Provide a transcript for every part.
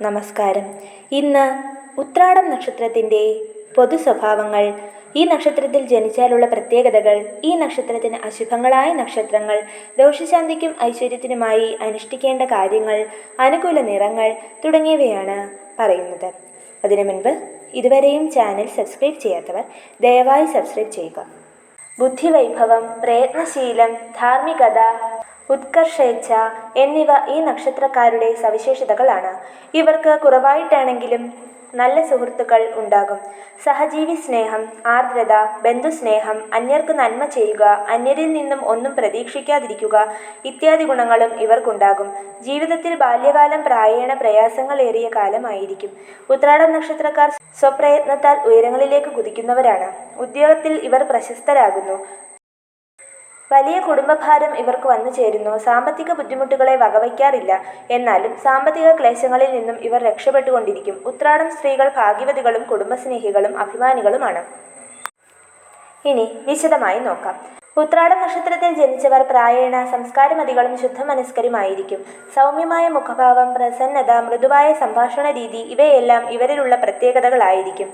നമസ്കാരം. ഇന്ന് ഉത്രാടം നക്ഷത്രത്തിന്റെ പൊതു സ്വഭാവങ്ങൾ ഈ നക്ഷത്രത്തിൽ ജനിച്ചാലുള്ള പ്രത്യേകതകൾ ഈ നക്ഷത്രത്തിന് അശുഭങ്ങളായ നക്ഷത്രങ്ങൾ ദോഷശാന്തിക്കും ഐശ്വര്യത്തിനുമായി അനുഷ്ഠിക്കേണ്ട കാര്യങ്ങൾ അനുകൂല നിറങ്ങൾ തുടങ്ങിയവയാണ് പറയുന്നത്. അതിനു മുൻപ് ഇതുവരെയും ചാനൽ സബ്സ്ക്രൈബ് ചെയ്യാത്തവർ ദയവായി സബ്സ്ക്രൈബ് ചെയ്യുക. ബുദ്ധിവൈഭവം പ്രയത്നശീലം ധാർമ്മികത ഉത്കർഷേച്ഛ എന്നിവ ഈ നക്ഷത്രക്കാരുടെ സവിശേഷതകളാണ്. ഇവർക്ക് കുറവായിട്ടാണെങ്കിലും നല്ല സുഹൃത്തുക്കൾ ഉണ്ടാകും. സഹജീവി സ്നേഹം ആർദ്രത ബന്ധുസ്നേഹം അന്യർക്ക് നന്മ ചെയ്യുക അന്യരിൽ നിന്നും ഒന്നും പ്രതീക്ഷിക്കാതിരിക്കുക ഇത്യാദി ഗുണങ്ങളും ഇവർക്കുണ്ടാകും. ജീവിതത്തിൽ ബാല്യകാലം പ്രായേണ പ്രയാസങ്ങളേറിയ കാലമായിരിക്കും. ഉത്രാടം നക്ഷത്രക്കാർ സ്വപ്രയത്നത്താൽ ഉയരങ്ങളിലേക്ക് കുതിക്കുന്നവരാണ്. ഉദ്യോഗത്തിൽ ഇവർ പ്രശസ്തരാകുന്നു. വലിയ കുടുംബഭാരം ഇവർക്ക് വന്നു ചേരുന്നു. സാമ്പത്തിക ബുദ്ധിമുട്ടുകളെ വകവയ്ക്കാറില്ല. എന്നാലും സാമ്പത്തിക ക്ലേശങ്ങളിൽ നിന്നും ഇവർ രക്ഷപ്പെട്ടുകൊണ്ടിരിക്കും. ഉത്രാടം സ്ത്രീകൾ ഭാഗ്യവതികളും കുടുംബസ്നേഹികളും അഭിമാനികളുമാണ്. ഇനി വിശദമായി നോക്കാം. ഉത്രാടം നക്ഷത്രത്തിൽ ജനിച്ചവർ പ്രായേണ സംസ്കാരമതികളും ശുദ്ധമനസ്കരുമായിരിക്കും. സൗമ്യമായ മുഖഭാവം പ്രസന്നത മൃദുവായ സംഭാഷണ രീതി ഇവയെല്ലാം ഇവരിലുള്ള പ്രത്യേകതകളായിരിക്കും.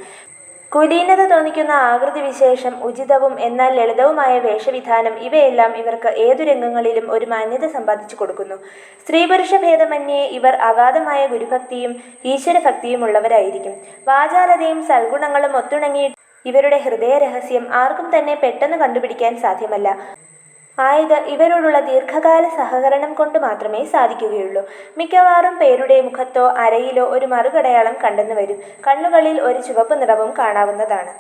കുലീനത തോന്നിക്കുന്ന ആകൃതി വിശേഷം ഉചിതവും എന്നാൽ ലളിതവുമായ വേഷവിധാനം ഇവയെല്ലാം ഇവർക്ക് ഏതു രംഗങ്ങളിലും ഒരു മാന്യത സമ്പാദിച്ചു കൊടുക്കുന്നു. സ്ത്രീ പുരുഷ ഭേദമന്യേ ഇവർ അഗാധമായ ഗുരുഭക്തിയും ഈശ്വരഭക്തിയും ഉള്ളവരായിരിക്കും വാചാലതയും സൽഗുണങ്ങളും ഒത്തുണങ്ങിയിട്ട് ഇവരുടെ ഹൃദയ രഹസ്യം ആർക്കും തന്നെ പെട്ടെന്ന് കണ്ടുപിടിക്കാൻ സാധ്യമല്ല. ആയത് ഇവരോടുള്ള ദീർഘകാല സഹകരണം കൊണ്ട് മാത്രമേ സാധിക്കുകയുള്ളൂ. മിക്കവാറും പേരുടെ മുഖത്തോ അരയിലോ ഒരു മറുകടയാളം കണ്ടെന്നു വരും. കണ്ണുകളിൽ ഒരു ചുവപ്പ് നിറവും കാണാവുന്നതാണ്.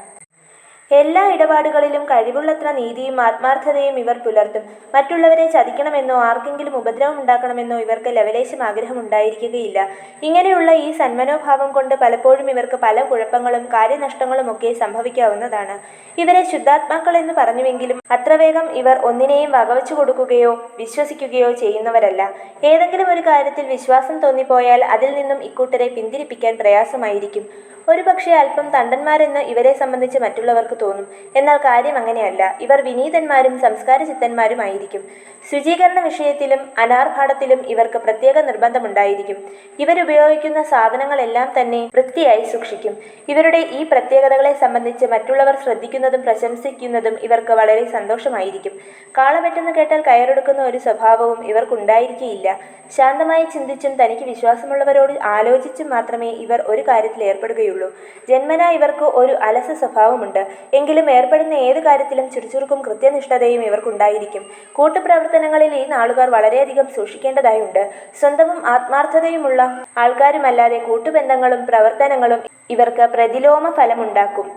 എല്ലാ ഇടപാടുകളിലും കഴിവുള്ളത്ര നീതിയും ആത്മാർത്ഥതയും ഇവർ പുലർത്തും. മറ്റുള്ളവരെ ചതിക്കണമെന്നോ ആർക്കെങ്കിലും ഉപദ്രവം ഉണ്ടാക്കണമെന്നോ ഇവർക്ക് ലവലേശം ആഗ്രഹം ഉണ്ടായിരിക്കുകയില്ല ഇങ്ങനെയുള്ള ഈ സന്മനോഭാവം കൊണ്ട് പലപ്പോഴും ഇവർക്ക് പല കുഴപ്പങ്ങളും കാര്യനഷ്ടങ്ങളും ഒക്കെ സംഭവിക്കാവുന്നതാണ്. ഇവരെ ശുദ്ധാത്മാക്കൾ എന്ന് പറഞ്ഞുവെങ്കിലും അത്ര വേഗം ഇവർ ഒന്നിനെയും വകവച്ചു കൊടുക്കുകയോ വിശ്വസിക്കുകയോ ചെയ്യുന്നവരല്ല. ഏതെങ്കിലും ഒരു കാര്യത്തിൽ വിശ്വാസം തോന്നിപ്പോയാൽ അതിൽ നിന്നും ഇക്കൂട്ടരെ പിന്തിരിപ്പിക്കാൻ പ്രയാസമായിരിക്കും. ഒരുപക്ഷെ അല്പം തണ്ടന്മാരെന്ന് ഇവരെ സംബന്ധിച്ച് മറ്റുള്ളവർക്ക് തോന്നും. എന്നാൽ കാര്യം അങ്ങനെയല്ല. ഇവർ വിനീതന്മാരും സംസ്കാര ചിത്തന്മാരുമായിരിക്കും ശുചീകരണ വിഷയത്തിലും അനാർഭാടത്തിലും ഇവർക്ക് പ്രത്യേക നിർബന്ധമുണ്ടായിരിക്കും. ഇവരുപയോഗിക്കുന്ന സാധനങ്ങളെല്ലാം തന്നെ വൃത്തിയായി സൂക്ഷിക്കും. ഇവരുടെ ഈ പ്രത്യേകതകളെ സംബന്ധിച്ച് മറ്റുള്ളവർ ശ്രദ്ധിക്കുന്നതും പ്രശംസിക്കുന്നതും ഇവർക്ക് വളരെ സന്തോഷമായിരിക്കും. കാളവെട്ടെന്ന് കേട്ടാൽ കയറെടുക്കുന്ന ഒരു സ്വഭാവവും ഇവർക്കുണ്ടായിരിക്കില്ല ശാന്തമായി ചിന്തിച്ചും തനിക്ക് വിശ്വാസമുള്ളവരോട് ആലോചിച്ചും മാത്രമേ ഇവർ ഒരു കാര്യത്തിൽ ഏർപ്പെടുകയുള്ളൂ ജന്മനാ ഇവർക്ക് ഒരു അലസ സ്വഭാവമുണ്ട്. എങ്കിലും ഏർപ്പെടുന്ന ഏത് കാര്യത്തിലും ചുറുചുറുക്കും കൃത്യനിഷ്ഠതയും ഇവർക്കുണ്ടായിരിക്കും. കൂട്ടുപ്രവർത്തനങ്ങളിൽ ഈ നാളുകാർ വളരെയധികം സൂക്ഷിക്കേണ്ടതായുണ്ട്. സ്വന്തവും ആത്മാർത്ഥതയുമുള്ള ആൾക്കാരുമല്ലാതെ കൂട്ടുബന്ധങ്ങളും പ്രവർത്തനങ്ങളും ഇവർക്ക് പ്രതിലോമ ഫലമുണ്ടാക്കും.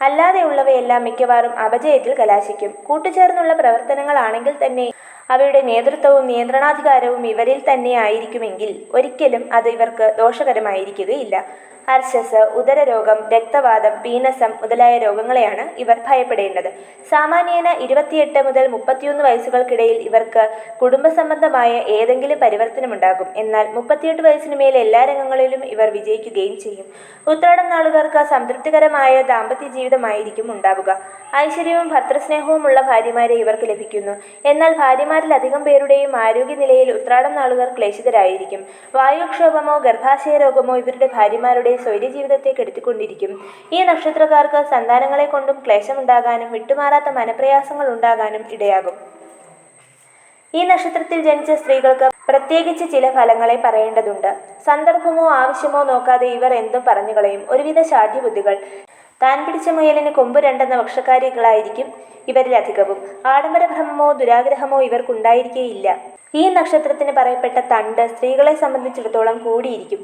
അല്ലാതെയുള്ളവയെല്ലാം മിക്കവാറും അപജയത്തിൽ കലാശിക്കും. കൂട്ടുചേർന്നുള്ള പ്രവർത്തനങ്ങളാണെങ്കിൽ തന്നെ അവയുടെ നേതൃത്വവും നിയന്ത്രണാധികാരവും ഇവരിൽ തന്നെ ആയിരിക്കുമെങ്കിൽ ഒരിക്കലും അത് ഇവർക്ക് ദോഷകരമായിരിക്കുകയില്ല. അർശസ് ഉദരരോഗം രക്തവാദം പീനസം മുതലായ രോഗങ്ങളെയാണ് ഇവർ ഭയപ്പെടേണ്ടത്. സാമാന്യേന ഇരുപത്തിയെട്ട് മുതൽ മുപ്പത്തിയൊന്ന് വയസ്സുകൾക്കിടയിൽ ഇവർക്ക് കുടുംബസംബന്ധമായ ഏതെങ്കിലും പരിവർത്തനമുണ്ടാകും. എന്നാൽ മുപ്പത്തിയെട്ട് വയസ്സിന് മേൽ എല്ലാ രംഗങ്ങളിലും ഇവർ വിജയിക്കുകയും ചെയ്യും. ഉത്രാടം നാളുകാർക്ക് സംതൃപ്തികരമായ ദാമ്പത്യ ജീവിതമായിരിക്കും ഉണ്ടാവുക. ഐശ്വര്യവും ഭർത്തൃസ്നേഹവുമുള്ള ഭാര്യമാരെ ഇവർക്ക് ലഭിക്കുന്നു. എന്നാൽ ഭാര്യമാരിൽ അധികം പേരുടെയും ആരോഗ്യനിലയിൽ ഉത്രാടം നാളുകാർ ക്ലേശിതരായിരിക്കും. വായുക്ഷോഭമോ ഗർഭാശയ രോഗമോ ഇവരുടെ ഭാര്യമാരുടെ സ്വൈര്യ ജീവിതത്തെ കെടുത്തിക്കൊണ്ടിരിക്കും ഈ നക്ഷത്രക്കാർക്ക് സന്താനങ്ങളെ കൊണ്ടും ക്ലേശമുണ്ടാകാനും വിട്ടുമാറാത്ത മനപ്രയാസങ്ങൾ ഉണ്ടാകാനും ഇടയാകും. ഈ നക്ഷത്രത്തിൽ ജനിച്ച സ്ത്രീകൾക്ക് പ്രത്യേകിച്ച് ചില ഫലങ്ങളെ പറയേണ്ടതുണ്ട്. സന്ദർഭമോ ആവശ്യമോ നോക്കാതെ ഇവർ എന്തും പറഞ്ഞു കളയും. ഒരുവിധ ശാഠ്യബുദ്ധികൾ. താൻ പിടിച്ച മുയലിന് കൊമ്പ് രണ്ടെന്ന പക്ഷക്കാരികളായിരിക്കും ഇവരിലധികവും. ആഡംബരഭ്രമമോ ദുരാഗ്രഹമോ ഇവർക്കുണ്ടായിരിക്കേയില്ല. ഈ നക്ഷത്രത്തിന് പറയപ്പെട്ട തണ്ട് സ്ത്രീകളെ സംബന്ധിച്ചിടത്തോളം കൂടിയിരിക്കും.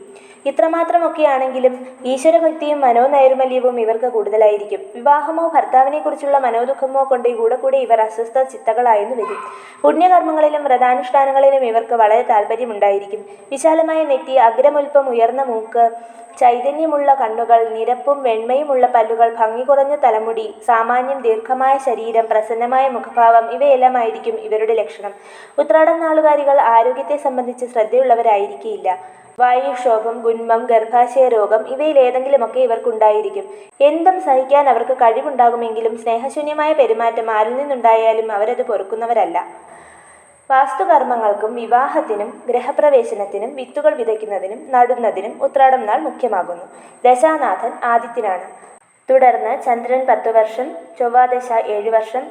ഇത്രമാത്രമൊക്കെയാണെങ്കിലും ഈശ്വരഭക്തിയും മനോനൈർമല്യവും ഇവർക്ക് കൂടുതലായിരിക്കും. വിവാഹമോ ഭർത്താവിനെക്കുറിച്ചുള്ള മനോദുഃഖമോ കൊണ്ട് കൂടെ കൂടെ ഇവർ അസ്വസ്ഥ ചിത്തകളായെന്ന് വരും. പുണ്യകർമ്മങ്ങളിലും വ്രതാനുഷ്ഠാനങ്ങളിലും ഇവർക്ക് വളരെ താല്പര്യമുണ്ടായിരിക്കും വിശാലമായ നെറ്റി അഗ്രമുൽപ്പം ഉയർന്ന മൂക്ക് ചൈതന്യമുള്ള കണ്ണുകൾ നിരപ്പും വെണ്മയുമുള്ള പല്ലുകൾ ഭംഗി കുറഞ്ഞ തലമുടി സാമാന്യം ദീർഘമായ ശരീരം പ്രസന്നമായ മുഖഭാവം ഇവയെല്ലാമായിരിക്കും ഇവരുടെ ലക്ഷണം. ഉത്രാടം നാളുകാരികൾ ആരോഗ്യത്തെ സംബന്ധിച്ച് ശ്രദ്ധയുള്ളവരായിരിക്കില്ല. വായുക്ഷോഭം ഗുന്മം ഗർഭാശയ രോഗം ഇവയിൽ ഏതെങ്കിലുമൊക്കെ ഇവർക്കുണ്ടായിരിക്കും. എന്തും സഹിക്കാൻ അവർക്ക് കഴിവുണ്ടാകുമെങ്കിലും സ്നേഹശൂന്യമായ പെരുമാറ്റം ആരിൽ നിന്നുണ്ടായാലും അവരത് പൊറുക്കുന്നവരല്ല. വാസ്തുകർമ്മങ്ങൾക്കും വിവാഹത്തിനും ഗ്രഹപ്രവേശനത്തിനും വിത്തുകൾ വിതയ്ക്കുന്നതിനും നടുന്നതിനും ഉത്രാടം നാൾ മുഖ്യമാകുന്നു. ദശാനാഥൻ ആദിത്യനാണ്. തുടർന്ന് ചന്ദ്രൻ പത്തു വർഷം ചൊവ്വാദശ ഏഴ് വർഷം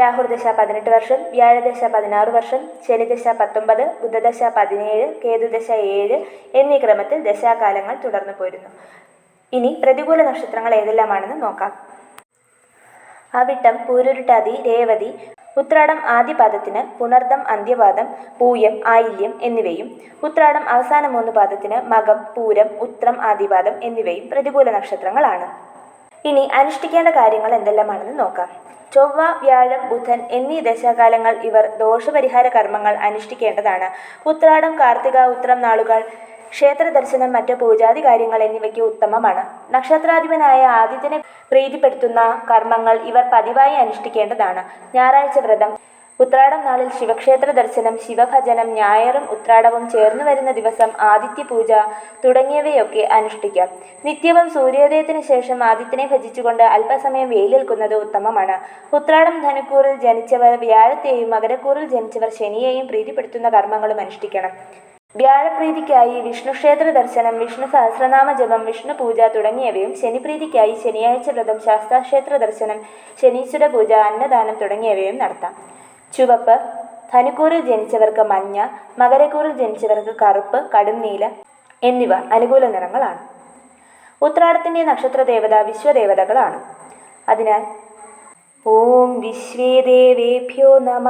രാഹുർദശ പതിനെട്ട് വർഷം വ്യാഴദശ പതിനാറ് വർഷം ശനിദശ പത്തൊമ്പത് ബുധദശ പതിനേഴ് കേതുദശ ഏഴ് എന്നീ ക്രമത്തിൽ ദശാകാലങ്ങൾ തുടർന്നു പോരുന്നു. ഇനി പ്രതികൂല നക്ഷത്രങ്ങൾ ഏതെല്ലാമാണെന്ന് നോക്കാം. അവിട്ടം പൂരുരുട്ടാതി രേവതി ഉത്രാടം ആദ്യപാദത്തിന് പുണർദം അന്ത്യപാദം പൂയം ആയില്യം എന്നിവയും ഉത്രാടം അവസാന മൂന്ന് പാദത്തിന് മകം പൂരം ഉത്രം ആദ്യപാദം എന്നിവയും പ്രതികൂല നക്ഷത്രങ്ങളാണ്. ഇനി അനുഷ്ഠിക്കേണ്ട കാര്യങ്ങൾ എന്തെല്ലാമാണെന്ന് നോക്കാം. ചൊവ്വ വ്യാഴം ബുധൻ എന്നീ ദശാകാലങ്ങൾ ഇവർ ദോഷപരിഹാര കർമ്മങ്ങൾ അനുഷ്ഠിക്കേണ്ടതാണ്. ഉത്രാടം കാർത്തിക ഉത്രം നാളുകൾ ക്ഷേത്ര ദർശനം മറ്റ് പൂജാതി കാര്യങ്ങൾ എന്നിവയ്ക്ക് ഉത്തമമാണ്. നക്ഷത്രാധിപനായ ആദിത്യനെ പ്രീതിപ്പെടുത്തുന്ന കർമ്മങ്ങൾ ഇവർ പതിവായി അനുഷ്ഠിക്കേണ്ടതാണ്. ഞായറാഴ്ച വ്രതം ഉത്രാടം നാളിൽ ശിവക്ഷേത്ര ദർശനം ശിവഭജനം ഞായറും ഉത്രാടവും ചേർന്നു വരുന്ന ദിവസം ആദിത്യ പൂജ തുടങ്ങിയവയൊക്കെ അനുഷ്ഠിക്കാം. നിത്യവും സൂര്യോദയത്തിന് ശേഷം ആദിത്യനെ ഭജിച്ചുകൊണ്ട് അല്പസമയം വെയിലേൽക്കുന്നത് ഉത്തമമാണ്. ഉത്രാടം ധനുക്കൂറിൽ ജനിച്ചവർ വ്യാഴത്തെയും മകരക്കൂറിൽ ജനിച്ചവർ ശനിയെയും പ്രീതിപ്പെടുത്തുന്ന കർമ്മങ്ങളും അനുഷ്ഠിക്കണം. വ്യാഴപ്രീതിക്കായി വിഷ്ണുക്ഷേത്ര ദർശനം വിഷ്ണു സഹസ്രനാമ ജപം വിഷ്ണു പൂജ തുടങ്ങിയവയും ശനിപ്രീതിക്കായി ശനിയാഴ്ച വ്രതം ശാസ്താക്ഷേത്ര ദർശനം ശനീശ്വര പൂജ അന്നദാനം തുടങ്ങിയവയും നടത്താം. ചുവപ്പ് ധനുക്കൂറിൽ ജനിച്ചവർക്ക് മഞ്ഞ മകരക്കൂറിൽ ജനിച്ചവർക്ക് കറുപ്പ് കടും നീല എന്നിവ അനുകൂല നിറങ്ങളാണ്. ഉത്രാടത്തിന്റെ നക്ഷത്ര ദേവത വിശ്വദേവതകളാണ്. അതിനാൽ ഓം വിശ്വേദേവേഭ്യോ നമ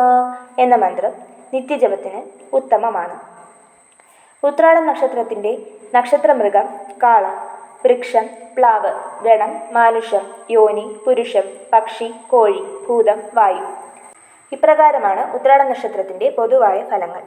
എന്ന മന്ത്രം നിത്യജപത്തിന് ഉത്തമമാണ്. ഉത്രാടം നക്ഷത്രത്തിന്റെ നക്ഷത്രമൃഗം കാള വൃക്ഷം പ്ലാവ് ഗണം മാനുഷം യോനി പുരുഷം പക്ഷി കോഴി ഭൂതം വായു. ഇപ്രകാരമാണ് ഉത്രാട നക്ഷത്രത്തിന്റെ പൊതുവായ ഫലങ്ങൾ.